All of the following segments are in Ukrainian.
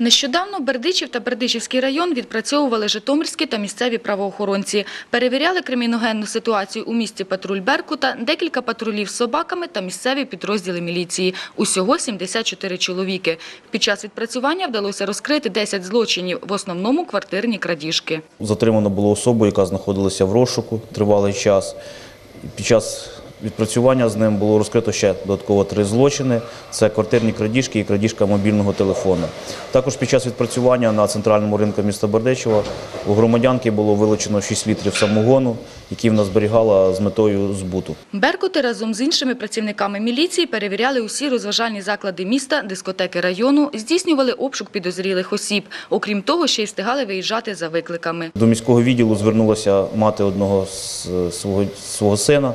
Нещодавно Бердичів та Бердичівський район відпрацьовували житомирські та місцеві правоохоронці. Перевіряли криміногенну ситуацію у місті патруль Беркута, декілька патрулів з собаками та місцеві підрозділи міліції. Усього 74 чоловіки. Під час відпрацювання вдалося розкрити 10 злочинів, в основному квартирні крадіжки. Затримано було особу, яка знаходилася в розшуку тривалий час. Під час відпрацювання з ним було розкрито ще додатково три злочини: це квартирні крадіжки і крадіжка мобільного телефону. Також під час відпрацювання на центральному ринку міста Бердичева у громадянки було вилучено 6 літрів самогону, які вона зберігала з метою збуту. Беркути разом з іншими працівниками міліції перевіряли усі розважальні заклади міста, дискотеки району, здійснювали обшук підозрілих осіб. Окрім того, ще й встигали виїжджати за викликами. До міського відділу звернулася мати одного з е, свого, свого сина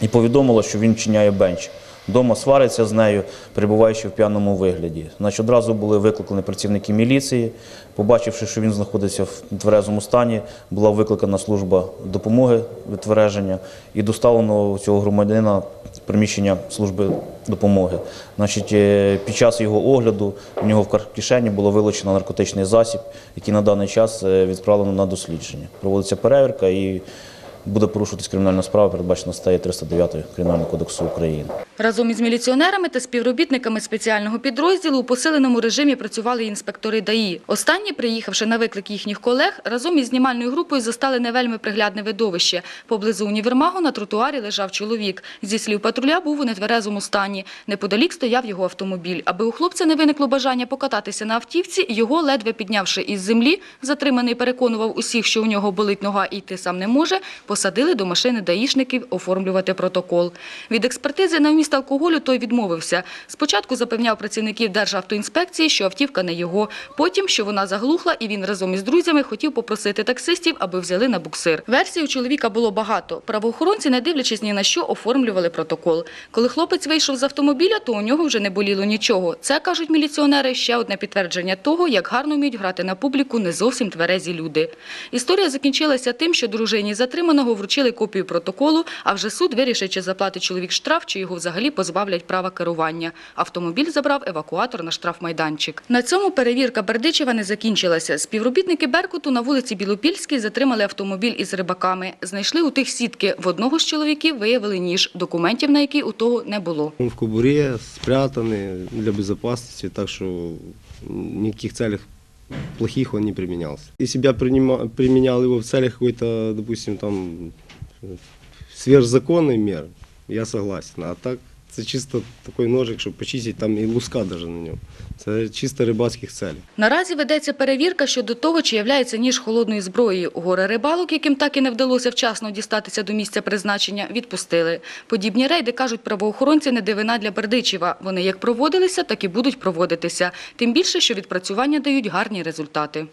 і повідомила, що він вчиняє бенч. Дома свариться з нею, перебуваючи в п'яному вигляді. Значить, одразу були викликані працівники міліції. Побачивши, що він знаходиться в тверезому стані, була викликана служба допомоги відтвереження і доставлено цього громадянина приміщення служби допомоги. Значить, е, під час його огляду в нього в кишені було вилучено наркотичний засіб, який на даний час е, відправлено на дослідження. Проводиться перевірка і буде порушуватись кримінальна справа, передбачена статтею 309 Кримінального кодексу України. Разом із міліціонерами та співробітниками спеціального підрозділу у посиленому режимі працювали інспектори ДАІ. Останні, приїхавши на виклик їхніх колег, разом із знімальною групою застали не вельми приглядне видовище. Поблизу універмагу на тротуарі лежав чоловік. Зі слів патруля був у нетверезому стані. Неподалік стояв його автомобіль. Аби у хлопця не виникло бажання покататися на автівці, його, ледве піднявши із землі, затриманий переконував усіх, що у нього болить нога і йти сам не може, посадили до машини даїшників оформлювати протокол. Від експертизи на вміст алкоголю той відмовився. Спочатку запевняв працівників Державтоінспекції, що автівка не його. Потім, що вона заглухла, і він разом із друзями хотів попросити таксистів, аби взяли на буксир. Версій у чоловіка було багато. Правоохоронці, не дивлячись ні на що, оформлювали протокол. Коли хлопець вийшов з автомобіля, то у нього вже не боліло нічого. Це, кажуть міліціонери, ще одне підтвердження того, як гарно вміють грати на публіку не зовсім тверезі люди. Історія закінчилася тим, що дружині затриманого вручили копію протоколу, а вже суд вирішить, чи заплатить чоловік штраф, чи його взагалі позбавлять права керування. Автомобіль забрав евакуатор на штрафмайданчик. На цьому перевірка Бердичева не закінчилася. Співробітники Беркуту на вулиці Білопільській затримали автомобіль із рибаками. Знайшли у тих сітки. В одного з чоловіків виявили ніж, документів на який у того не було. Он в кобуре, спрятанный для безопасности, так что никаких целях плохих он не применялся. Если бы я принима- применял его в целях какой-то, допустим, там э, сверхзаконной меры, я согласен. А так это чисто такой ножик, чтобы почистить, там и луска даже на нем. Это чисто рыбацких целей. Наразі ведеться перевірка щодо того, чи являється ніж холодною зброєю. Горе рибалок, яким так і не вдалося вчасно дістатися до місця призначення, відпустили. Подібні рейди, кажуть правоохоронці, не дивина для Бердичева. Вони як проводилися, так і будуть проводитися. Тим більше, що відпрацювання дають гарні результати.